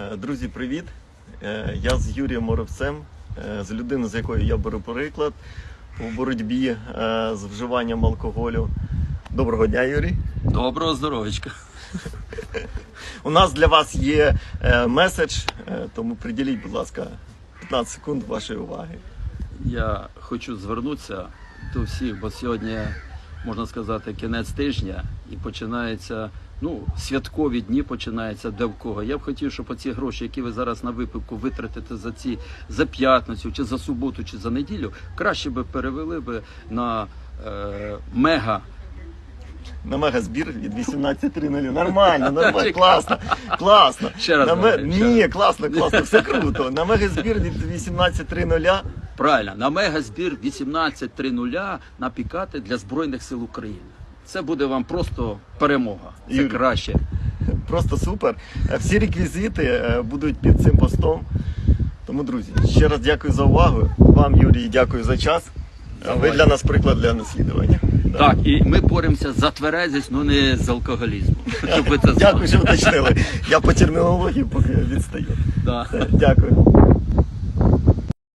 Е, Друзі, привіт! Е, Я з Юрієм Моровцем, е, з людини, з якої я беру приклад у боротьбі з вживанням алкоголю. Доброго дня, Юрій. Доброго здоров'ячка. У нас для вас є меседж, тому приділіть, будь ласка, 15 секунд вашої уваги. Я хочу звернутися до всіх, бо сьогодні, можна сказати, кінець тижня і починається. Ну, святкові дні починаються де в кого. Я б хотів, щоб оці гроші, які ви зараз на випивку витратите за ці за п'ятницю, чи за суботу, чи за неділю, краще би перевели би на е, мега На мегазбір від 18.00. Нормально, нормально, класно, класно. Ще раз На ме- Ні, класно, класно, все круто. На мегазбір від 18.00. Правильно, на мегазбір 18.30 на пікати для Збройних сил України. Це буде вам просто перемога. Це Юрій. краще. Просто супер. Всі реквізити е, будуть під цим постом. Тому, друзі, ще раз дякую за увагу. Вам, Юрій, дякую за час. Ви для нас приклад для наслідування. Да. Так, і ми боремося за тверезість, але не з алкоголізмом. Щоб ви це знали. Дякую, що уточнили. Я по термінології поки відстаю. Да. Дякую.